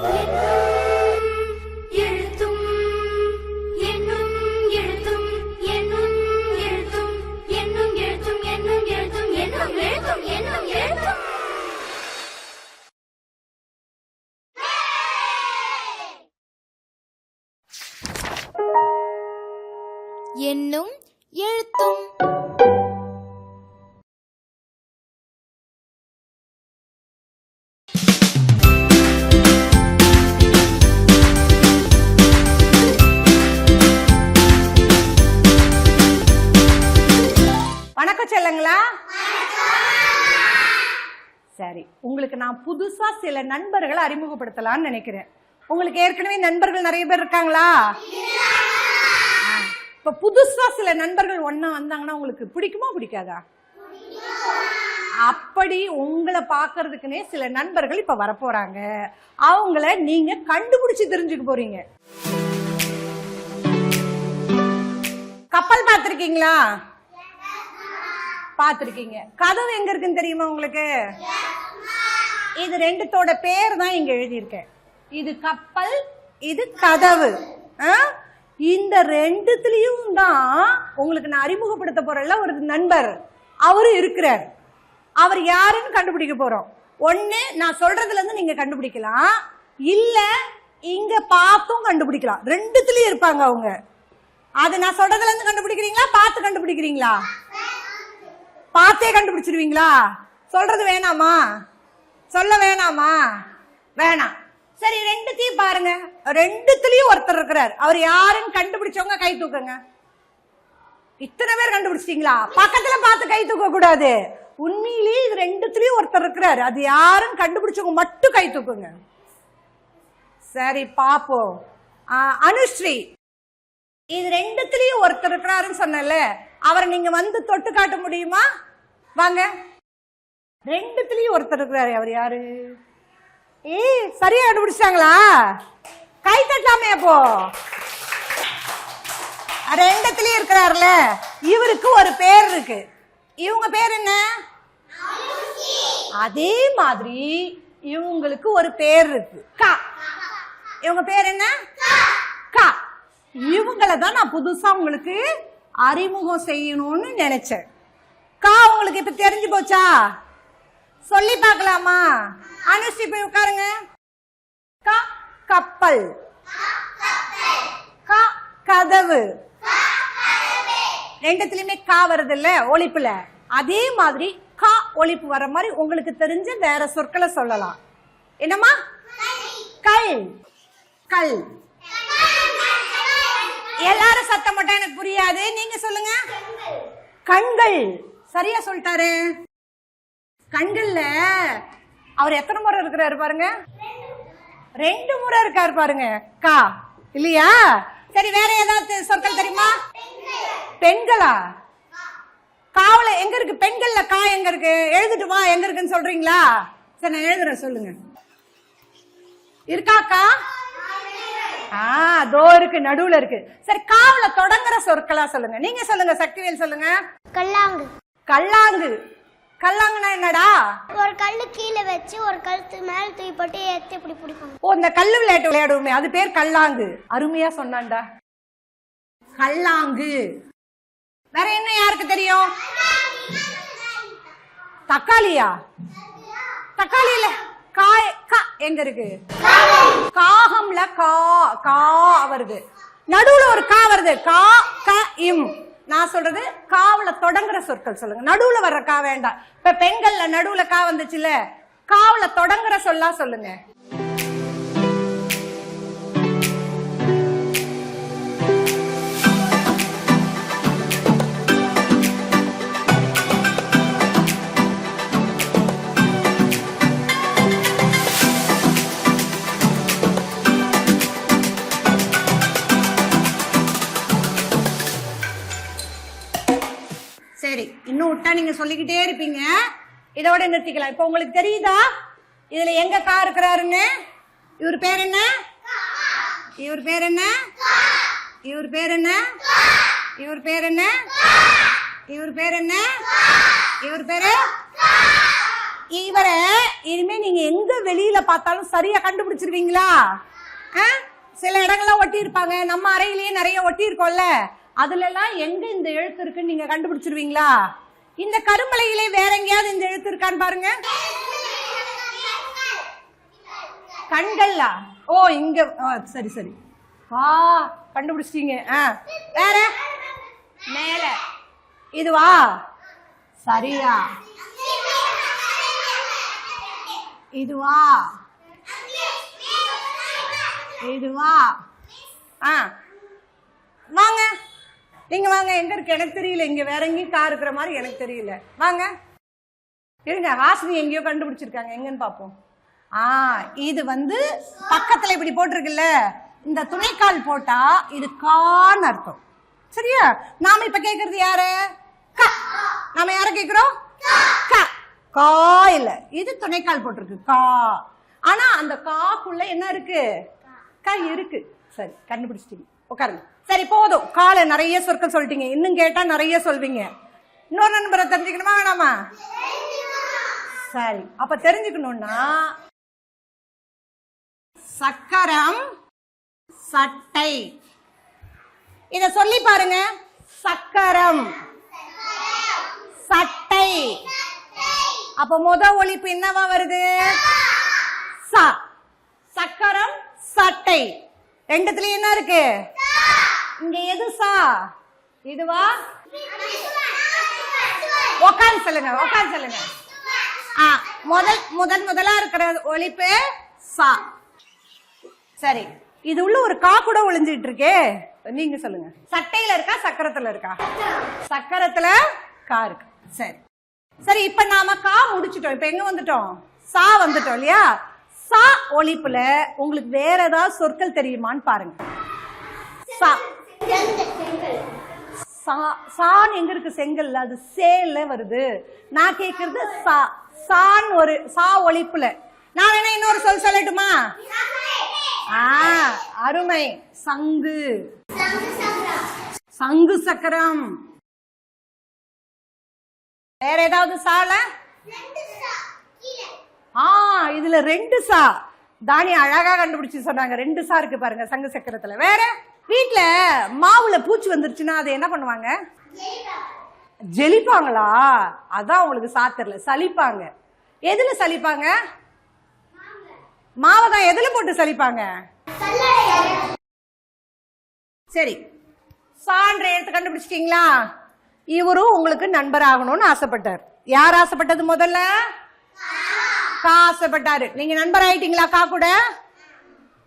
Yeah. வணக்கம் செல்லுங்களா? சரி உங்களுக்கு நான் புதுசா சில நண்பர்களை அறிமுகப்படுத்தலாம்னு நினைக்கிறேன். உங்களுக்கு ஏற்கனவே நண்பர்கள் நிறைய பேர் இருக்காங்களா? இப்ப புதுசா சில நண்பர்கள் ஒண்ணா வந்தாங்கன்னா உங்களுக்கு பிடிக்குமா பிடிக்காதா? அப்படி உங்களை பார்க்கிறதுக்குனே சில நண்பர்கள் இப்ப வரப்போறாங்க. அவங்கள நீங்க கண்டுபிடிச்சு தெரிஞ்சுக்க போறீங்க. கப்பல் பார்த்திருக்கீங்களா? பார்த்துருக்கீங்க. கதவு எங்க இருக்குன்னு தெரியுமா உங்களுக்கு? இது ரெண்டுத்தோட பேர் தான் இங்க எழுதியிருக்கேன். இது கப்பல் இது கதவு. ஆ? இந்த ரெண்டுத்துலயும் தான் உங்களுக்கு நான் அறிமுகப்படுத்த போறேன்ல ஒரு நண்பர். அவரு இருக்கிறார். அவர் யாருன்னு கண்டுபிடிக்க போறோம். ஒண்ணு நான் சொல்றதுல இருந்து நீங்க கண்டுபிடிக்கலாம். இல்ல இங்க பார்த்தும் கண்டுபிடிக்கலாம். ரெண்டுத்துலயும் இருப்பாங்க அவங்க. அது நான் சொல்றதுல இருந்து கண்டுபிடிக்கிறீங்களா பார்த்து கண்டுபிடிக்கிறீங்களா? பார்த்தே கண்டுபிடிச்சிருவீங்களா? சொல்றது வேணாமா? சொல்ல வேணாமா? வேணாம். சரி ரெண்டுத்தையும் பாருங்க. ரெண்டுத்துலயும் ஒருத்தர் இருக்கிறார். அவர் யாருன்னு கண்டுபிடிச்சவங்க கை தூக்குங்க. இத்தனை பேர் கண்டுபிடிச்சிட்டீங்களா? பக்கத்துல பார்த்து கை தூக்க கூடாது உண்மையிலேயே இது ரெண்டுத்துலயும் ஒருத்தர் இருக்கிறார். அது யாருன்னு கண்டுபிடிச்சவங்க மட்டும் கை தூக்குங்க. சரி பாப்போம். அனுஸ்ரீ. இது ரெண்டுத்துலயும் ஒருத்தர் இருக்கிறாருன்னு சொன்னல அவரை நீங்க வந்து தொட்டு காட்ட முடியுமா? வாங்க. ரெண்டுத்துலயும் ஒருத்தர் இருக்கிறாரு. அவர் யாரு? ஏய் சரியா கண்டுபிடிச்சாங்களா கை தட்டலாமே அப்போ. ரெண்டுத்துலயும் இருக்கிறாருல. இவருக்கு ஒரு பேர் இருக்கு. இவங்க பேர் என்ன? அதே மாதிரி இவங்களுக்கு ஒரு பேர் இருக்கு. கா. இவங்க பேர் என்ன? கா. இவங்கள தான் நான் புதுசா உங்களுக்கு அறிமுகம் செய்யணும்னு நினைச்சேன். கா உங்களுக்கு இப்ப தெரிஞ்சு போச்சா? சொல்லி பார்க்கலாமா? அனுஷ்டி போய் உட்காருங்க. க கப்பல். க கதவு. ரெண்டுத்துலயுமே கா வருது இல்ல ஒழிப்புல. அதே மாதிரி கா ஒழிப்பு வர மாதிரி உங்களுக்கு தெரிஞ்ச வேற சொற்களை சொல்லலாம். என்னம்மா? கல். கல். எல்லாரும் சத்தம் போட்டா எனக்கு புரியாது. நீங்க சொல்லுங்க. கண்கள். சரியா சொல்லிட்டாரு. கண்கள்ல அவர் எத்தனை முறை இருக்கிறாரு பாருங்க. ரெண்டு முறை இருக்காரு பாருங்க. கா. இல்லையா? சரி வேற ஏதாவது சொற்கள் தெரியுமா? பெண்களா? காவல எங்க இருக்கு? பெண்கள்ல கா எங்க இருக்கு? எழுதிட்டு வா எங்க இருக்குன்னு சொல்றீங்களா? சரி நான் எழுதுறேன் சொல்லுங்க. இருக்காக்கா ஆ தோ இருக்கு நடுவுல இருக்கு. சரி காவல தொடங்குற சொற்களா சொல்லுங்க. நீங்க சொல்லுங்க சக்திவேல் சொல்லுங்க. கல்லாங்கு. கல்லாங்கு. கல்லாங்குனா என்னடா? ஒரு கல்லு கீழே வச்சு ஒரு கழுத்து மேல தூக்கி போட்டு ஏத்தி இப்படி பிடிப்பாங்க. ஓ இந்த கல்லு விளையாட்டு விளையாடுவோமே அது பேர் கல்லாங்கு. அருமையா சொன்னான்டா. கல்லாங்கு. வேற என்ன யாருக்கு தெரியும்? தக்காளியா? தக்காளி இல்ல காய் எங்க இருக்கு? காகம்ல கா கா வருது. நடுவுல ஒரு கா வருது. கா க இம். நான் சொல்றது காவுல தொடங்குற சொற்கள் சொல்லுங்க. நடுவுல வர்ற கா வேண்டாம். இப்ப பெண்கள்ல நடுவுல கா வந்துச்சுல காவுல தொடங்குற சொல்லா சொல்லுங்க. இதோட நிறுத்திக்கலாம். இப்போ உங்களுக்கு தெரியுதா? இதுல எங்க கா இருக்கிறாருன்னு? இவர் பேர் என்ன? இவர் பேர் என்ன? இவர் பேர் என்ன? இவர் பேர் என்ன? இவர் பேர் என்ன? இவர் பேரு? இவரை இனிமே நீங்க எங்க வெளியில பார்த்தாலும் சரியா கண்டுபிடிச்சிருவீங்களா? ஆ? சில இடங்கள்ல ஒட்டி இருப்பாங்க நம்ம அறையிலேயே நிறைய ஒட்டி இருக்கோம்ல அதுல எல்லாம் எங்க இந்த எழுத்து இருக்குன்னு நீங்க கண்டுபிடிச்சிருவீங்களா? இந்த கரும்பலையிலே வேற எங்கேயாவது இந்த எழுத்து இருக்கான்னு பாருங்க. கண்கள்லா? ஓ இங்க சரி சரி. ஆ கண்டுபிடிச்சிட்டீங்க. ஆ வேற? மேல. இதுவா? சரியா. இதுவா? இதுவா? ஆ வாங்க. நீங்க வாங்க எங்க இருக்கு? எனக்கு தெரியல. இங்க வேற எங்கேயும் கார் இருக்கிற மாதிரி எனக்கு தெரியல. வாங்க. இருங்க ஹாசினி எங்கேயோ கண்டுபிடிச்சிருக்காங்க. எங்கன்னு பார்ப்போம். ஆ இது வந்து பக்கத்துல இப்படி போட்டிருக்குல்ல. இந்த துணைக்கால் போட்டா இது கான்னு அர்த்தம். சரியா? நாம இப்ப கேக்குறது யாரு? க. நாம யார கேக்குறோம்? க. கா இல்ல. இது துணைக்கால் போட்டிருக்கு. கா. ஆனா அந்த காக்குள்ள என்ன இருக்கு? க இருக்கு. சரி கண்டுபிடிச்சிட்டீங்க. உட்காருங்க. சரி போதும். காலை நிறைய சொற்கள் சொல்லிட்டீங்க. இன்னும் கேட்டா நிறைய சொல்வீங்க. இன்னொரு நண்பரை தெரிஞ்சுக்கணுமா வேணாமா? சரி அப்ப தெரிஞ்சுக்கணும்னா சக்கரம் சட்டை. இத சொல்லி பாருங்க. சக்கரம். சட்டை. அப்ப முத ஒழிப்பு என்னவா வருது? ச. சக்கரம் சட்டை. ரெண்டுத்துலயும் என்ன இருக்கு? இங்க எது சா? இதுவா? உக்காந்து சொல்லுங்க உக்காந்து சொல்லுங்க. ஆ முதல் முதல் முதலா இருக்கிற ஒழிப்பு சா. சரி இது உள்ள ஒரு கா கூட ஒளிஞ்சிட்டு இருக்கே. நீங்க சொல்லுங்க. சட்டையில இருக்கா சக்கரத்துல இருக்கா? சக்கரத்துல கா இருக்கு. சரி. சரி இப்ப நாம கா முடிச்சிட்டோம். இப்ப எங்க வந்துட்டோம்? சா வந்துட்டோம் இல்லையா? சா ஒழிப்புல உங்களுக்கு வேற ஏதாவது சொற்கள் தெரியுமான்னு பாருங்க. சா. சா சான் எங்க இருக்கு செங்கல்ல? அது சேல வருது. நான் கேக்குறது சா சான் ஒரு சா ஒழிப்புல. நான் வேணா இன்னொரு சொல் சொல்லட்டுமா? ஆ அருமை. சங்கு. சங்கு சக்கரம். வேற ஏதாவது சால? ஆ இதுல ரெண்டு சா. தானி அழகா கண்டுபிடிச்சு சொன்னாங்க. ரெண்டு சா இருக்கு பாருங்க சங்கு சக்கரத்துல. வேற? வீட்டில் மாவுல பூச்சி வந்துருச்சுன்னா அதை என்ன பண்ணுவாங்க? ஜெலிப்பாங்களா? அதான் உங்களுக்கு சாத்தர்ல சலிப்பாங்க எதுல சலிப்பாங்க மாவை தான் எதுல போட்டு சலிப்பாங்க சரி. சான்ற எடுத்து கண்டுபிடிச்சிட்டீங்களா? இவரும் உங்களுக்கு நண்பர் ஆகணும்னு ஆசைப்பட்டார். யார் ஆசைப்பட்டது முதல்ல? கா ஆசைப்பட்டாரு. நீங்க நண்பர் ஆயிட்டீங்களா கா கூட?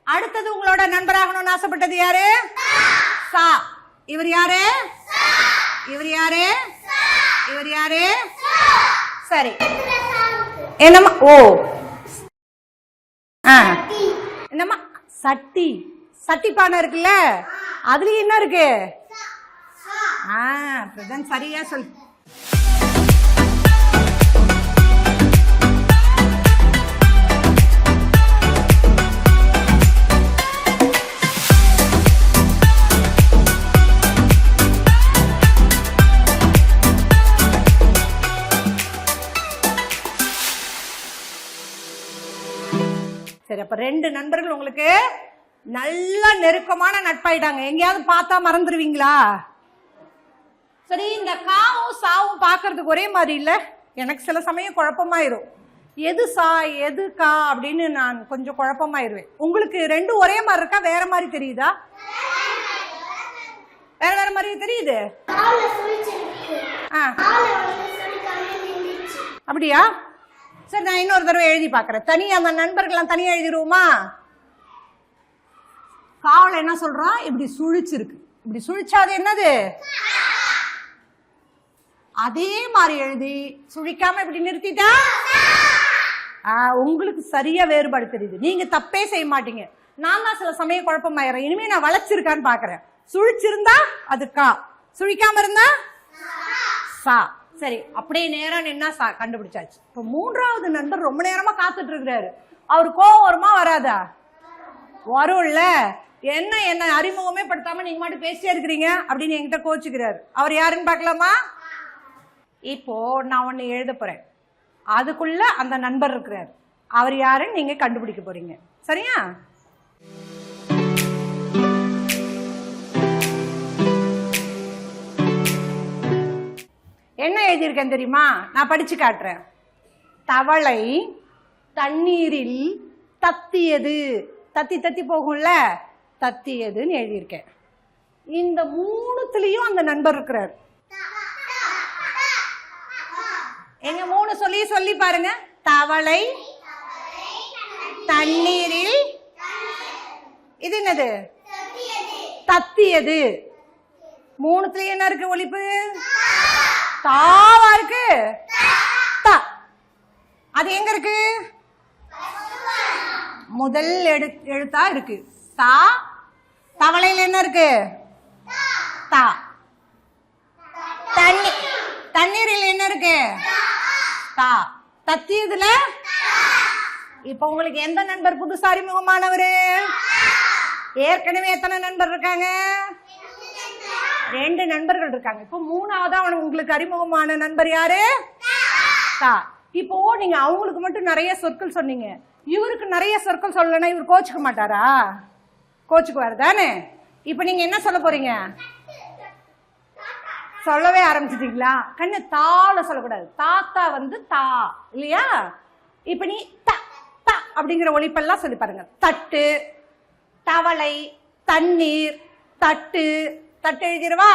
அடுத்தது உங்களோட நண்பராகணும்னு ஆசைப்பட்டது யாரு? சா. இவர் யாரு? இவர் யாரு? இவர் யாரு? சரி. என்னம்மா? ஓ. ஆ. என்னம்மா? சட்டி. சட்டி பானை இருக்குல்ல? அதுலயும் என்ன இருக்கு? ஆ சரியா சொல். சரி அப்ப ரெண்டு நண்பர்கள் உங்களுக்கு நல்ல நெருக்கமான நட்பாயிட்டாங்க. எங்கேயாவது பார்த்தா மறந்துடுவீங்களா சரி இந்த காவும் சாவும் பார்க்கறதுக்கு ஒரே மாதிரி இல்ல. எனக்கு சில சமயம் குழப்பமாயிரும். எது சா எது கா அப்படின்னு நான் கொஞ்சம் குழப்பமாயிருவேன். உங்களுக்கு ரெண்டும் ஒரே மாதிரி இருக்கா? வேற மாதிரி தெரியுதா? வேற வேற மாதிரி தெரியுது? ஆ. அப்படியா? சரி நான் இன்னொரு தடவை எழுதி பார்க்குறேன். தனியா அந்த நண்பர்கள்லாம் தனியா எழுதிருவோமா? காவல் என்ன சொல்றான் இப்படி சுழிச்சிருக்கு. இப்படி சுழிச்சாது என்னது? அதே மாதிரி எழுதி சுழிக்காம இப்படி நிறுத்திட்டா? உங்களுக்கு சரியா வேறுபாடு தெரியுது. நீங்க தப்பே செய்ய மாட்டீங்க. நான் தான் சில சமயம் குழப்பமாயிரேன் இனிமே நான் வளைச்சிருக்கான்னு பாக்குறேன் சுழிச்சிருந்தா அது கா. சுழிக்காம இருந்தா? சா. சரி அப்படியே நேரம் நின்னா சா கண்டுபிடிச்சாச்சு. இப்போ மூன்றாவது நண்பர் ரொம்ப நேரமா காத்துட்டு இருக்கிறாரு அவர் கோவம் வருமா வராதா? வரும்ல. என்ன என்ன அறிமுகமே படுத்தாம நீங்க மட்டும் பேசிட்டே இருக்கிறீங்க அப்படின்னு என்கிட்ட கோச்சுக்கிறாரு. அவர் யாருன்னு பார்க்கலாமா? இப்போ நான் ஒன்று எழுத போறேன். அதுக்குள்ள அந்த நண்பர் இருக்கிறார். அவர் யாருன்னு நீங்க கண்டுபிடிக்க போறீங்க. சரியா? என்ன எழுதியிருக்கேன் தெரியுமா? நான் படிச்சு காட்டுறேன். தவளை தண்ணீரில் தத்தியது. தத்தி தத்தி போகும்ல? தத்தியதுன்னு எழுதியிருக்கேன். இந்த மூணுத்துலேயும் அந்த நண்பர் இருக்கிறார். எங்க மூணு சொல்லி சொல்லி பாருங்க. தவளை தண்ணீரில் இது என்னது? தத்தியது. மூணுத்துலயும் என்ன இருக்கு ஒழிப்பு? தாவா இருக்கு? அது எங்க இருக்கு? முதல் எழு எழுத்தா இருக்கு. தா தவளையில என்ன இருக்கு? தா. தண்ணி தண்ணீரில் என்ன இருக்கு? தா. தத்தியதுல? இப்ப உங்களுக்கு எந்த நண்பர் புதுசாரிமுகமானவரு ஏற்கனவே எத்தனை நண்பர் இருக்காங்க? ரெண்டு நண்பர்கள் இருக்காங்க. இப்போ மூணாவதா அவன் உங்களுக்கு அறிமுகமான நண்பர் யாரு? தா. இப்போ நீங்க அவங்களுக்கு மட்டும் நிறைய சொற்கள் சொன்னீங்க. இவருக்கு நிறைய சொற்கள் சொல்லலைன்னா இவர் கோச்சுக்க மாட்டாரா? கோச்சுக்குவார் தானே? இப்போ நீங்க என்ன சொல்ல போறீங்க? சொல்லவே ஆரம்பிச்சிட்டீங்களா? கண்ணு தால சொல்லக்கூடாது. தாத்தா வந்து தா இல்லையா? இப்ப நீ த த அப்படிங்கிற ஒழிப்பெல்லாம் சொல்லி பாருங்க. தட்டு தவளை தண்ணீர் தட்டு தட்டு எழுதிருவா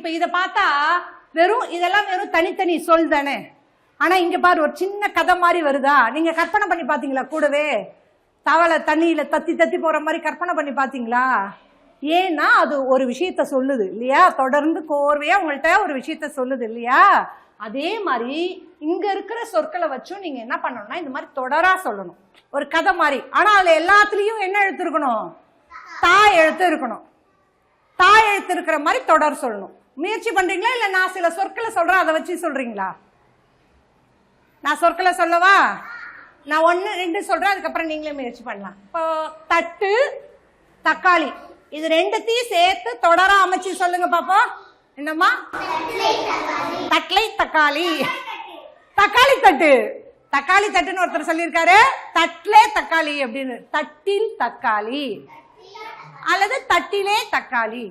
இப்ப இத பார்த்தா வெறும் இதெல்லாம் வெறும் தனித்தனி சொல் தானே. ஆனா இங்க பாரு ஒரு சின்ன கதை மாதிரி வருதா? நீங்க கற்பனை பண்ணி பாத்தீங்களா கூடவே? தவளை தண்ணியில தத்தி தத்தி போற மாதிரி கற்பனை பண்ணி பாத்தீங்களா ஏன்னா அது ஒரு விஷயத்த சொல்லுது இல்லையா? தொடர்ந்து கோர்வையா உங்கள்கிட்ட ஒரு விஷயத்த சொல்லுது இல்லையா? அதே மாதிரி இங்க இருக்கிற சொற்களை வச்சும் நீங்க என்ன பண்ணணும்னா இந்த மாதிரி தொடரா சொல்லணும். ஒரு கதை மாதிரி. ஆனா அதுல எல்லாத்துலயும் என்ன எழுத்து இருக்கணும் தா எழுத்து இருக்கணும். தாய் எழுத்து இருக்கிற மாதிரி தொடர் சொல்லணும். முயற்சி பண்றீங்களா இல்ல நான் சில சொற்களை சொல்றேன் அதை வச்சு சொல்றீங்களா? நான் சொற்களை சொல்லவா? நான் ஒன்று ரெண்டு சொல்றேன் அதுக்கப்புறம் நீங்களே முயற்சி பண்ணலாம். இப்போ தட்டு தக்காளி இது ரெண்டுத்தையும் சேர்த்து தொடர அமைச்சு சொல்லுங்க பாப்போம். என்னம்மா? தட்லை தக்காளி. தக்காளி தட்டு. தக்காளி தட்டுன்னு ஒருத்தர் சொல்லியிருக்காரு. தட்லே தக்காளி அப்படின்னு. தட்டில் தக்காளி. அல்லது தட்டிலே தக்காளி.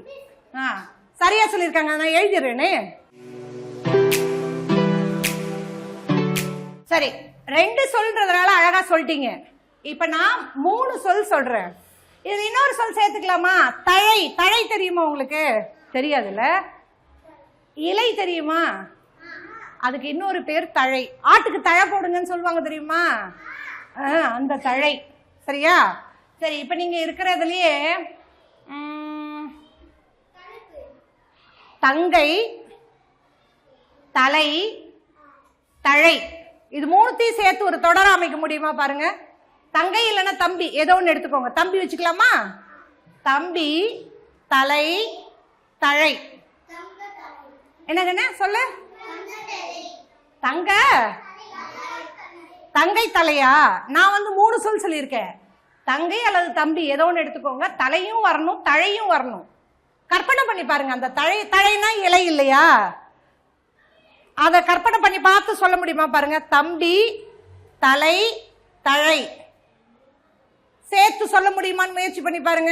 ஆ. சரியா சொல்லியிருக்காங்க. நான் எழுதிடுறேனே. சரி ரெண்டு சொல்றதுனால அழகா சொல்லிட்டீங்க. இப்ப நான் மூணு சொல் சொல்றேன். இது இன்னொரு சொல் சேர்த்துக்கலாமா? தழை. தழை தெரியுமா உங்களுக்கு? தெரியாதுல்ல? இலை தெரியுமா? அதுக்கு இன்னொரு பேர் தழை. ஆட்டுக்கு தழை போடுங்கன்னு சொல்லுவாங்க தெரியுமா? ஆ, அந்த தழை. சரியா? சரி இப்ப நீங்க இருக்கிறதுலயே தங்கை தலை தழை. இது மூணுத்தையும் சேர்த்து ஒரு தொடர் அமைக்க முடியுமா பாருங்க? தங்கை இல்லைன்னா தம்பி. ஏதோ ஒன்று எடுத்துக்கோங்க. தம்பி வச்சுக்கலாமா? தம்பி தலை தழை. என்னங்கண்ணே? சொல்லு. தங்க? தங்கை தலையா? நான் வந்து மூணு சொல் சொல்லியிருக்கேன். தங்கை அல்லது தம்பி ஏதோ ஒன்று எடுத்துக்கோங்க. தலையும் வரணும் தழையும் வரணும். கற்பனை பண்ணி பாருங்க அந்த தழை தழைனா இலை இல்லையா? அதை கற்பனை பண்ணி பார்த்து சொல்ல முடியுமா பாருங்க? தம்பி தலை தழை. சேர்த்து சொல்ல முடியுமான்னு முயற்சி பண்ணி பாருங்க.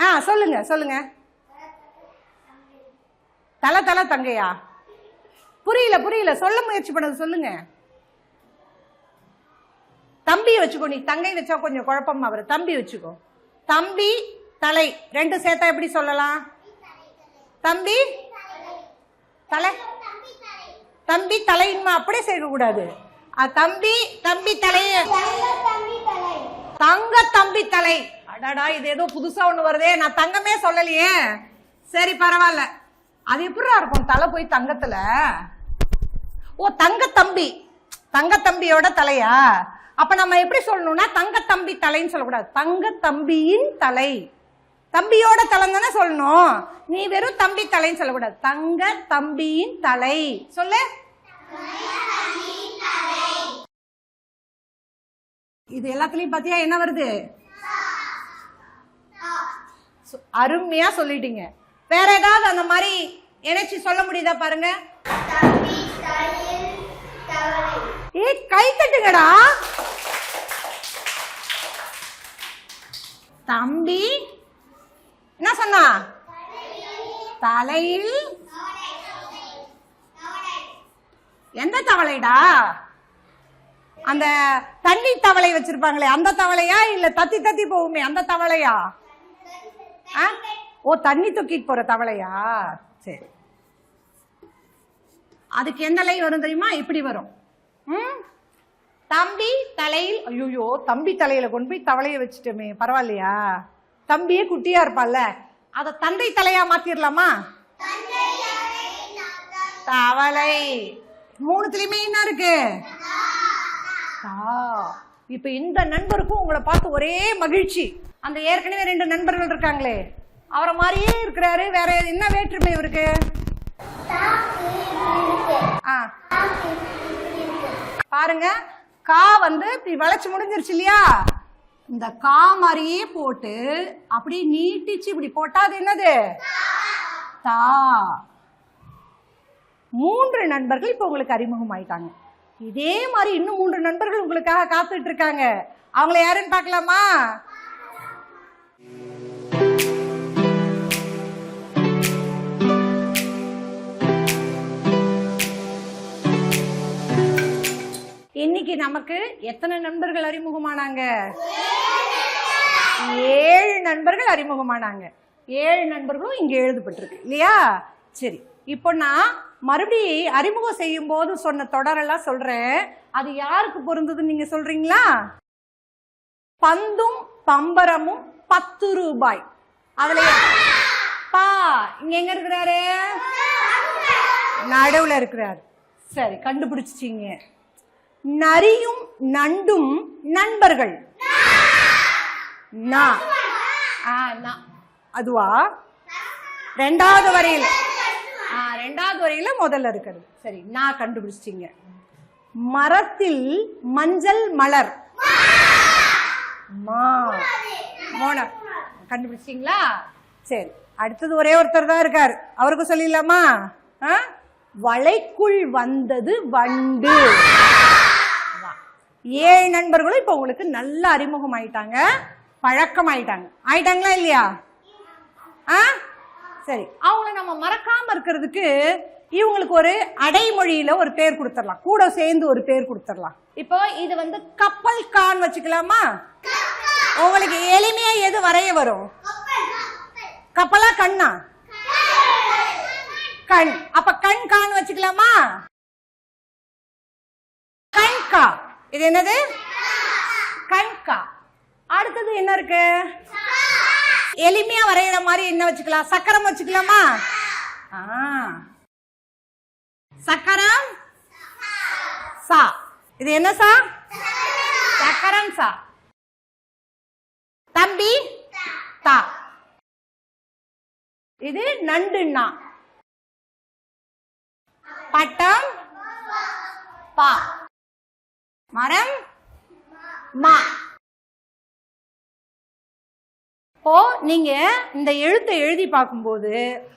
ஆ சொல்லுங்க சொல்லுங்க. தலை தலை தங்கையா? புரியல புரியல. சொல்ல முயற்சி பண்ணது சொல்லுங்க. தம்பி வச்சுக்கோ நீ தங்கை வச்சா கொஞ்சம் குழப்பமா வரும். தம்பி வச்சுக்கோ. தம்பி தலை. ரெண்டு சேர்த்தா எப்படி சொல்லலாம்? தம்பி தலை. தம்பி தலையுமா அப்படியே சேர்க்க கூடாது. தம்பி தம்பி தலை. தங்க தம்பி தலை. அடாடா இது ஏதோ புதுசா ஒண்ணு வருதே. நான் தங்கமே சொல்லலையே. சரி பரவாயில்ல. அது எப்படிடா இருக்கும்? தலை போய் தங்கத்துல. ஓ தங்க தம்பி. தங்க தம்பியோட தலையா? அப்ப நம்ம எப்படி சொல்லணும்னா தங்க தம்பி தலைன்னு சொல்லக்கூடாது. தங்க தம்பியின் தலை. தம்பியோட தலை தானே சொல்லணும். நீ வெறும் தம்பி தலைன்னு சொல்லக்கூடாது. தங்க தம்பியின் தலை. சொல்லு. இது எல்லாத்துலயும் பாத்தியா என்ன வருது? அருமையா சொல்லிட்டீங்க. வேற ஏதாவது அந்த மாதிரி இணைச்சி சொல்ல முடியுதா பாருங்க? ஏ கை தட்டுங்கடா. தம்பி என்ன சொன்னா? தலையில் எந்த தவளைடா? அந்த தண்ணி தவளை வச்சிருப்பாங்களே அந்த தவளையா இல்ல தத்தி தத்தி போகுமே அந்த தவளையா? ஆ? ஓ தண்ணி தூக்கிட்டு போற தவளையா? சரி. அதுக்கு எந்த லை வரும் தெரியுமா? இப்படி வரும். ம்? தம்பி தலையில் ஐயோ தம்பி தலையில கொண்டு போய் தவளைய வச்சுட்டோமே பரவாயில்லையா தம்பியே குட்டியா இருப்பால்ல அத தந்தை தலையா மாத்திரலாமா தவளை மூணுத்துலயுமே என்ன இருக்கு தா. இப்ப இந்த நண்பருக்கும் உங்களை பார்த்து ஒரே மகிழ்ச்சி அந்த ஏற்கனவே ரெண்டு நண்பர்கள் இருக்காங்களே அவரை மாதிரியே இருக்கிறாரு வேற என்ன வேற்றுமை இவருக்கு ஆ பாருங்க கா வந்து இப்படி வளைச்சு முடிஞ்சிருச்சு இல்லையா? இந்த கா மாதிரியே போட்டு அப்படியே நீட்டிச்சு இப்படி போட்டா அது என்னது? தா. மூன்று நண்பர்கள் இப்ப உங்களுக்கு அறிமுகம் ஆயிட்டாங்க. இதே மாதிரி இன்னும் மூன்று நண்பர்கள் உங்களுக்காக காத்துட்டு இருக்காங்க. அவங்கள யாருன்னு பார்க்கலாமா? இன்னைக்கு நமக்கு எத்தனை நண்பர்கள் அறிமுகமானாங்க? ஏழு நண்பர்கள் அறிமுகமானாங்க. ஏழு நண்பர்களும் இங்கே எழுதப்பட்டிருக்கு. இல்லையா? சரி. இப்போ நான் மறுபடி அறிமுகம் செய்யும் போது சொன்ன தொடரெல்லாம் சொல்றேன். அது யாருக்கு பொருந்ததுன்னு நீங்க சொல்றீங்களா? பந்தும் பம்பரமும் பத்து ரூபாய். அதுல பா இங்க எங்க இருக்கிறாரு? நடுவுல இருக்கிறார். சரி கண்டுபிடிச்சிச்சிங்க நரியும் நண்டும் நண்பர்கள். நா. அதுவா? ரெண்டாவது வரையில. ஆ, ரெண்டாவது வரையில முதல்ல இருக்கிறது. சரி நான் கண்டுபிடிச்சிட்டீங்க. மரத்தில் மஞ்சள் மலர். மா. மோன கண்டுபிடிச்சிங்களா சரி அடுத்தது ஒரே ஒருத்தர் தான் இருக்கார். அவருக்கு சொல்லிடலாமா? வளைக்குள் வந்தது வண்டு. ஏழு நண்பர்களும் இப்ப உங்களுக்கு நல்ல அறிமுகம் ஆயிட்டாங்க பழக்கம் ஆயிட்டாங்க ஆயிட்டாங்களா இல்லையா? ஆ? சரி. அவங்கள நம்ம மறக்காம இருக்கிறதுக்கு இவங்களுக்கு ஒரு அடைமொழியில ஒரு பேர் கொடுத்துடலாம். கூட சேர்ந்து ஒரு பேர் கொடுத்துடலாம். இப்போ இது வந்து கப்பல் கான் வச்சுக்கலாமா? உங்களுக்கு எளிமையா எது வரைய வரும்? கப்பலா கண்ணா? கண். அப்ப கண் கான் வச்சுக்கலாமா? கண்கா இது என்னது? கண்கா. அடுத்தது என்ன இருக்கு? எளிமையா வரைகிற மாதிரி என்ன வச்சுக்கலாம்? சக்கரம் வச்சுக்கலாமா? ஆ. சக்கரம் சா. இது என்ன சா? சக்கரம் சா. தம்பி? தா. இது நண்டுண்ணா பட்டம்? பா. மரம்? மா. இப்போ நீங்க இந்த எழுத்தை எழுதி பார்க்கும்போது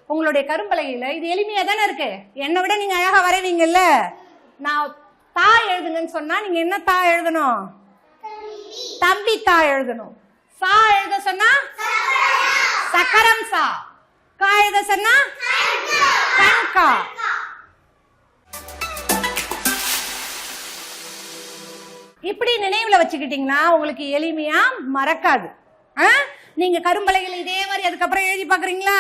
உங்களுடைய கரும்பலகையில இது எளிமையா தானே இருக்கு? என்னை விட நீங்க அழகா வரைவீங்கல்ல? நான் தா எழுதுங்கன்னு சொன்னா நீங்க என்ன தா எழுதணும்? தம்பி தா எழுதணும். சா எழுத சொன்னா? சக்கரம் சா. கா எழுத சொன்னா? கண்கா இப்படி நினைவுல வச்சுக்கிட்டீங்கன்னா உங்களுக்கு எளிமையா மறக்காது ஆ? நீங்க கரும்பலைகள் இதே மாதிரி அதுக்கப்புறம் எழுதி பாக்குறீங்களா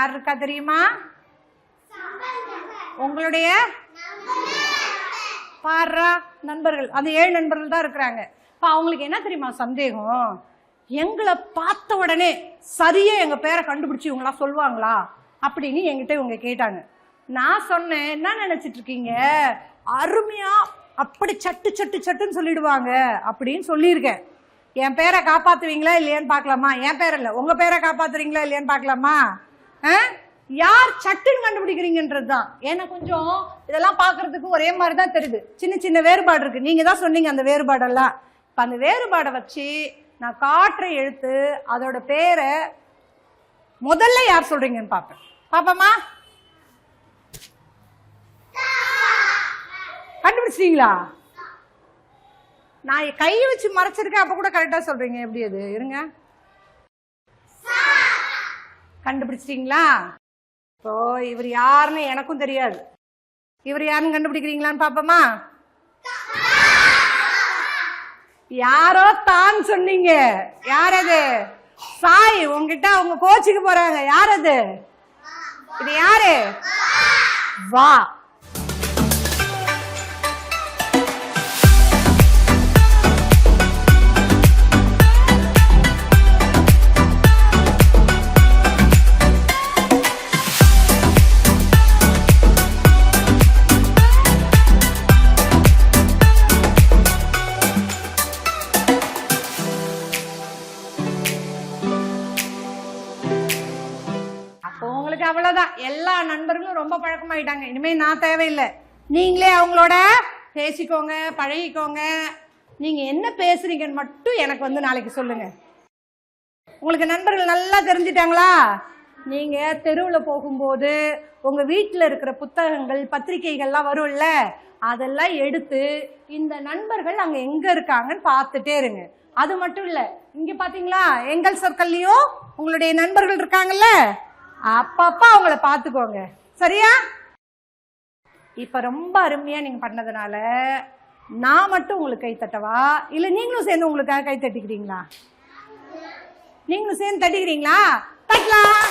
யார் இருக்கா தெரியுமா? உங்களுடைய பாடுறா நண்பர்கள். அந்த ஏழு நண்பர்கள் தான் இருக்கிறாங்க. இப்போ அவங்களுக்கு என்ன தெரியுமா சந்தேகம்? எங்களை பார்த்த உடனே சரியே எங்கள் பேரை கண்டுபிடிச்சி இவங்களா சொல்லுவாங்களா? அப்படின்னு என்கிட்ட இவங்க கேட்டாங்க. நான் சொன்னேன் என்ன நினைச்சிட்டு இருக்கீங்க? அருமையா அப்படி சட்டு சட்டு சட்டுன்னு சொல்லிடுவாங்க. அப்படின்னு சொல்லியிருக்கேன். என் பேரை காப்பாத்துவீங்களா இல்லையான்னு பார்க்கலாமா? என் பேர் இல்லை. உங்க பேரை காப்பாத்துறீங்களா இல்லையான்னு பார்க்கலாமா? யார் சட்டுன்னு கண்டுபிடிக்கிறீங்கன்றது தான் ஏன்னா கொஞ்சம் இதெல்லாம் பார்க்கறதுக்கு ஒரே மாதிரி தான் தெரியுது. சின்ன சின்ன வேறுபாடு இருக்கு. நீங்க தான் சொன்னீங்க அந்த வேறுபாடெல்லாம். இப்போ அந்த வேறுபாடை வச்சு நான் காற்றை எழுத்து அதோட பேரை முதல்ல யார் சொல்றீங்கன்னு பார்ப்பேன். பாப்பாமா கண்டுபிடிச்சிட்டீங்களா? நான் கை வச்சு மறைச்சிருக்கேன் அப்ப கூட கரெக்டா சொல்றீங்க. எப்படி அது? இருங்க. கண்டுபிடிச்சிட்டீங்களா? இப்போ இவர் யாருன்னு எனக்கும் தெரியாது. இவர் யாருன்னு கண்டுபிடிக்கிறீங்களான்னு பாப்போமா? யாரோ தான் சொன்னீங்க. யார் அது சாய் உங்ககிட்ட அவங்க கோச்சுக்கு போறாங்க. யார் அது இது யாரு? வா. போயிட்டாங்க. இனிமே நான் தேவையில்லை. நீங்களே அவங்களோட பேசிக்கோங்க பழகிக்கோங்க. நீங்க என்ன பேசுறீங்கன்னு மட்டும் எனக்கு வந்து நாளைக்கு சொல்லுங்க. உங்களுக்கு நண்பர்கள் நல்லா தெரிஞ்சிட்டாங்களா? நீங்க தெருவில் போகும்போது உங்க வீட்டில் இருக்கிற புத்தகங்கள் பத்திரிகைகள்லாம் வரும்ல? அதெல்லாம் எடுத்து இந்த நண்பர்கள் அங்க எங்க இருக்காங்கன்னு பார்த்துட்டே இருங்க. அது மட்டும் இல்ல இங்க பாத்தீங்களா? எங்கள் சர்க்கிள்லயும் உங்களுடைய நண்பர்கள் இருக்காங்கல்ல? அப்பப்ப அவங்கள பார்த்துக்கோங்க. சரியா? இப்போ ரொம்ப அருமையாக நீங்கள் பண்ணதுனால நான் மட்டும் உங்களுக்கு கை தட்டவா? நீங்களும் சேர்ந்து உங்களுக்காக கை தட்டிக்கிறீங்களா? நீங்களும் சேர்ந்து தட்டிக்கிறீங்களா? தட்டலாம்.